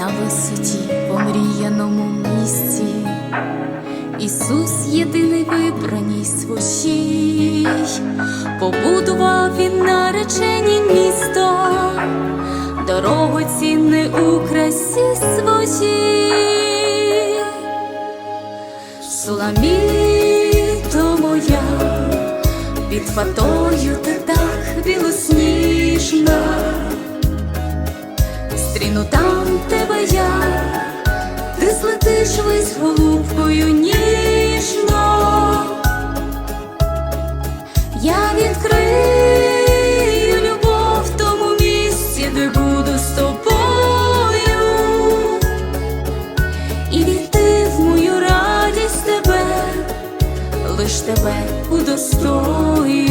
на висоті помріяному місці. Ісус єдиний вибраній свощій, побудував він наречені місто, дорогу цінне у красі своїй. Суламіто моя, під фатою ти так зустріну там тебе я, ти злетиш весь голубкою ніжно, я відкрию любов в тому місці, де буду з тобою, і війти в мою радість тебе, лиш тебе удостою.